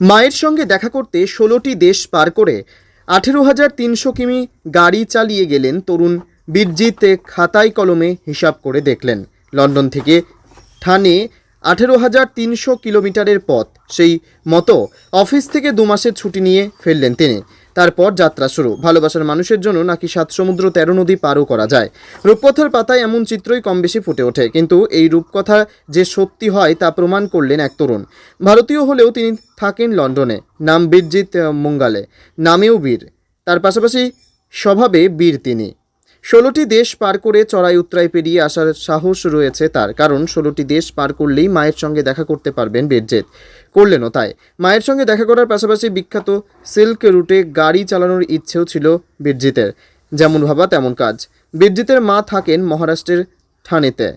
মায়ের সঙ্গে দেখা করতে ষোলোটি দেশ পার করে আঠেরো হাজার তিনশো কিমি গাড়ি চালিয়ে গেলেন তরুণ বীরজিৎ খাতায় কলমে হিসাব করে দেখলেন। লন্ডন থেকে থানে আঠেরো হাজার তিনশো কিলোমিটারের পথ, সেই মতো অফিস থেকে দু মাসের ছুটি নিয়ে ফেললেন তিনি। তারপর যাত্রা শুরু। ভালোবাসার মানুষের জন্য নাকি সাত সমুদ্র তেরো নদী পারও করা যায়। রূপকথার পাতায় এমন চিত্রই কম বেশি ফুটে ওঠে, কিন্তু এই রূপকথা যে সত্যি হয় তা প্রমাণ করলেন এক তরুণ। ভারতীয় হলেও তিনি থাকেন লন্ডনে, নাম বীরজিৎ মঙ্গালে, নামেও বীর। তার পাশাপাশি স্বভাবে বীর তিনি। ষোলোটি দেশ পার করে চড়াই উত্তরায় পেরিয়ে আসার সাহস রয়েছে তার, কারণ ষোলোটি দেশ পার করলেই মায়ের সঙ্গে দেখা করতে পারবেন বীরজিৎ। করলেনও তাই। মায়ের সঙ্গে দেখা করার পাশাপাশি বিখ্যাত সিল্ক রুটে গাড়ি চালানোর ইচ্ছেও ছিল বীরজিতের। যেমন ভাবা তেমন কাজ। বীরজিতের মা থাকেন মহারাষ্ট্রের ঠানেতে।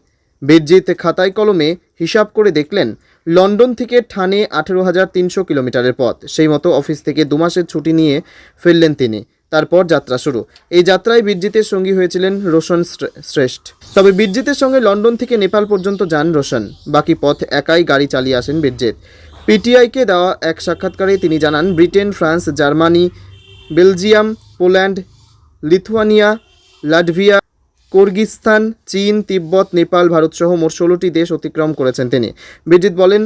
বীরজিৎ খাতায় কলমে হিসাব করে দেখলেন, লন্ডন থেকে ঠানে আঠেরো হাজার তিনশো কিলোমিটারের পথ। সেই মতো অফিস থেকে দু মাসের ছুটি নিয়ে ফিরলেন তিনি। তারপর যাত্রা শুরু। এই যাত্রায় বীরজিতের সঙ্গী হয়েছিলেন রোশন শ্রেষ্ঠ। তবে বীরজিতের সঙ্গে লন্ডন থেকে নেপাল পর্যন্ত যান রোশন। বাকি পথ একাই গাড়ি চালিয়ে আসেন বীরজিৎ পিটিআইকে দেওয়া এক সাক্ষাৎকারে তিনি জানান, Britain, France, Germany, Belgium, Poland, Lithuania, Latvia, Kyrgyzstan, চীন, তিব্বত, নেপাল, ভারতসহ মোট ষোলোটি দেশ অতিক্রম করেছেন তিনি। বিজিত বলেন,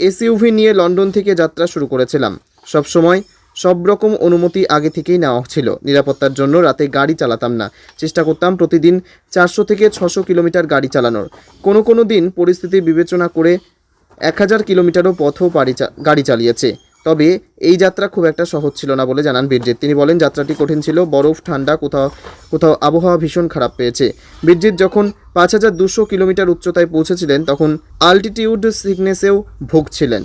এসইউভি নিয়ে লন্ডন থেকে যাত্রা শুরু করেছিলাম। সবসময় সব রকম অনুমতি আগে থেকেই নেওয়া ছিল। নিরাপত্তার জন্য রাতে গাড়ি চালাতাম না। চেষ্টা করতাম প্রতিদিন চারশো থেকে ছশো কিলোমিটার গাড়ি চালানোর। কোনো কোনো দিন পরিস্থিতি বিবেচনা করে এক হাজার কিলোমিটারও পথও পাড়ি গাড়ি চালিয়েছে। তবে এই যাত্রা খুব একটা সহজ ছিল না বলে জানান বীরজিৎ। তিনি বলেন, যাত্রাটি কঠিন ছিল, বরফ, ঠান্ডা, কোথাও কোথাও আবহাওয়া ভীষণ খারাপ পেয়েছে। বীরজিৎ যখন পাঁচ হাজার দুশো কিলোমিটার উচ্চতায় পৌঁছেছিলেন, তখন আল্টিটিউড সিকনেসেও ভুগছিলেন।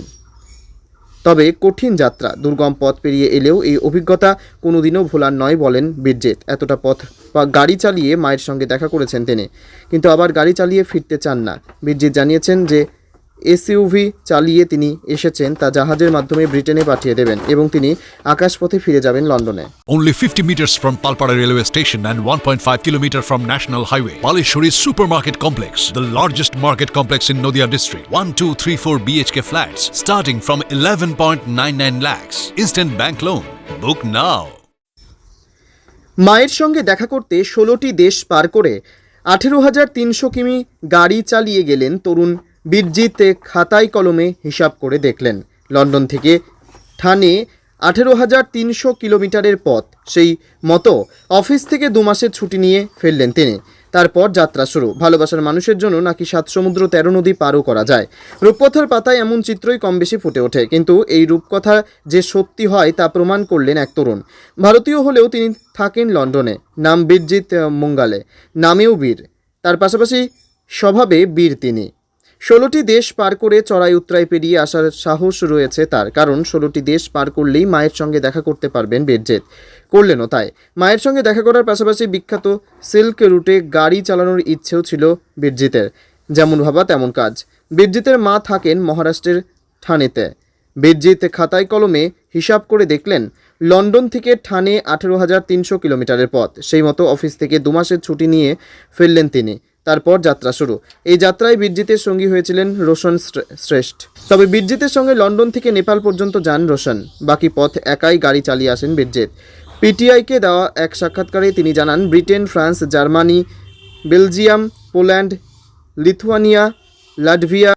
তবে কঠিন যাত্রা, দুর্গম পথ পেরিয়ে এলেও এই অভিজ্ঞতা কোনোদিনও ভোলার নয় বলেন বীরজিৎ। এতটা পথ বা গাড়ি চালিয়ে মায়ের সঙ্গে দেখা করেছেন তিনি। কিন্তু আবার গাড়ি চালিয়ে ফিরতে চান না। বীরজিৎ জানিয়েছেন যে এসইউভি চালিয়ে তিনি এসেছেন তা জাহাজের মাধ্যমে ব্রিটেনে পাঠিয়ে দেবেন এবং তিনি আকাশপথে ফিরে যাবেন লন্ডনে Only 50 meters from Palpara railway station and 1.5 kilometer from National Highway. Palishuri Supermarket Complex, the largest market complex in Noida district. 1, 2, 3, 4 BHK flats starting from 11.99 lakhs. Instant bank loan. Book now. মায়ের সঙ্গে দেখা করতে ষোলোটি দেশ পার করে আঠেরো হাজার তিনশো কিমি গাড়ি চালিয়ে গেলেন তরুণ বীরজিৎ খাতায় কলমে হিসাব করে দেখলেন। লন্ডন থেকে ঠানে আঠেরো হাজার তিনশো কিলোমিটারের পথ। সেই মতো অফিস থেকে দু মাসের ছুটি নিয়ে ফেললেন তিনি। তারপর যাত্রা শুরু। ভালোবাসার মানুষের জন্য নাকি সাত সমুদ্র তেরো নদী পারও করা যায়। রূপকথার পাতায় এমন চিত্রই কম বেশি ফুটে ওঠে। কিন্তু এই রূপকথা যে সত্যি হয় তা প্রমাণ করলেন এক তরুণ। ভারতীয় হলেও তিনি থাকেন লন্ডনে। নাম বীরজিৎ মুঙ্গালে। নামেও বীর। তার পাশাপাশি স্বভাবে বীর তিনি। ষোলোটি দেশ পার করে চড়াই উত্তরায় পেরিয়ে আসার সাহস রয়েছে তার, কারণ ষোলোটি দেশ পার করলেই মায়ের সঙ্গে দেখা করতে পারবেন বীরজিৎ। করলেনও তাই। মায়ের সঙ্গে দেখা করার পাশাপাশি বিখ্যাত সিল্ক রুটে গাড়ি চালানোর ইচ্ছেও ছিল বীরজিতের। যেমন ভাবা তেমন কাজ। বীরজিতের মা থাকেন মহারাষ্ট্রের ঠানেতে। বীরজিৎ খাতায় কলমে হিসাব করে দেখলেন, লন্ডন থেকে ঠানে আঠেরো হাজার তিনশো কিলোমিটারের পথ। সেই মতো অফিস থেকে দু মাসের ছুটি নিয়ে ফিরলেন তিনি। তারপর যাত্রা শুরু। এই যাত্রায় বীরজিতের সঙ্গী হয়েছিলেন রোশন শ্রেষ্ঠ। তবে বীরজিতের সঙ্গে লন্ডন থেকে নেপাল পর্যন্ত যান রোশন। বাকি পথ একাই গাড়ি চালিয়ে আসেন বীরজিৎ পিটিআইকে দেওয়া এক সাক্ষাৎকারে তিনি জানান, Britain, France, Germany, Belgium, Poland, Lithuania, Latvia,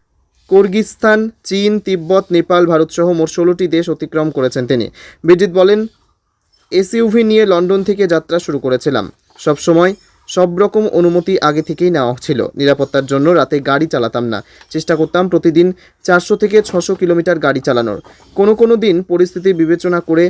Kyrgyzstan, চীন, তিব্বত, নেপাল, ভারতসহ মোট ষোলোটি দেশ অতিক্রম করেছেন তিনি। বিজিত বলেন, এসইউভি নিয়ে লন্ডন থেকে যাত্রা শুরু করেছিলাম। সবসময় সব রকম অনুমতি আগে থেকেই নেওয়া ছিল। নিরাপত্তার জন্য রাতে গাড়ি চালাতাম না। চেষ্টা করতাম প্রতিদিন চারশো থেকে ছশো কিলোমিটার গাড়ি চালানোর। কোনো কোনো দিন পরিস্থিতি বিবেচনা করে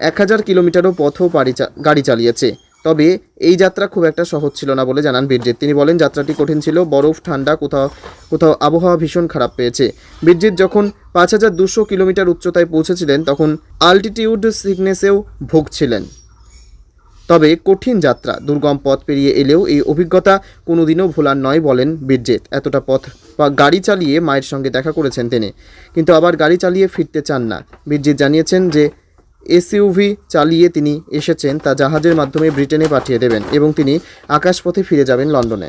এক হাজার কিলোমিটারও পথও পাড়ি গাড়ি চালিয়েছে। তবে এই যাত্রা খুব একটা সহজ ছিল না বলে জানান বীরজিৎ। তিনি বলেন, যাত্রাটি কঠিন ছিল, বরফ, ঠান্ডা, কোথাও কোথাও আবহাওয়া ভীষণ খারাপ পেয়েছে। বীরজিৎ যখন পাঁচ হাজার দুশো কিলোমিটার উচ্চতায় পৌঁছেছিলেন, তখন আল্টিটিউড সিকনেসেও ভুগছিলেন তবে কঠিন যাত্রা, দুর্গম পথ পেরিয়ে এলেও এই অভিজ্ঞতা কোনোদিনও ভোলার নয় বলেন বীরজিৎ। এতটা পথ বা গাড়ি চালিয়ে মায়ের সঙ্গে দেখা করেছেন তিনি। কিন্তু আবার গাড়ি চালিয়ে ফিরতে চান না। বীরজিৎ জানিয়েছেন যে, এসইউভি চালিয়ে তিনি এসেছেন তা জাহাজের মাধ্যমে ব্রিটেনে পাঠিয়ে দেবেন এবং তিনি আকাশপথে ফিরে যাবেন লন্ডনে।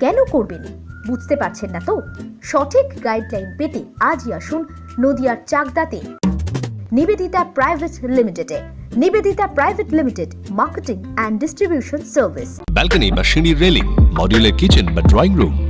কেন করবেন? বুঝতে পারছেন না তো? সঠিক গাইডলাইন পেতে আজই আসুন নদিয়ার চাকদাতে। নিবেদিতা প্রাইভেট লিমিটেডে। Nivedita private limited marketing and distribution service. Balcony বা সিঁড়ির রেলিং, মডিউলার কিচেন বা ড্রয়িং রুম।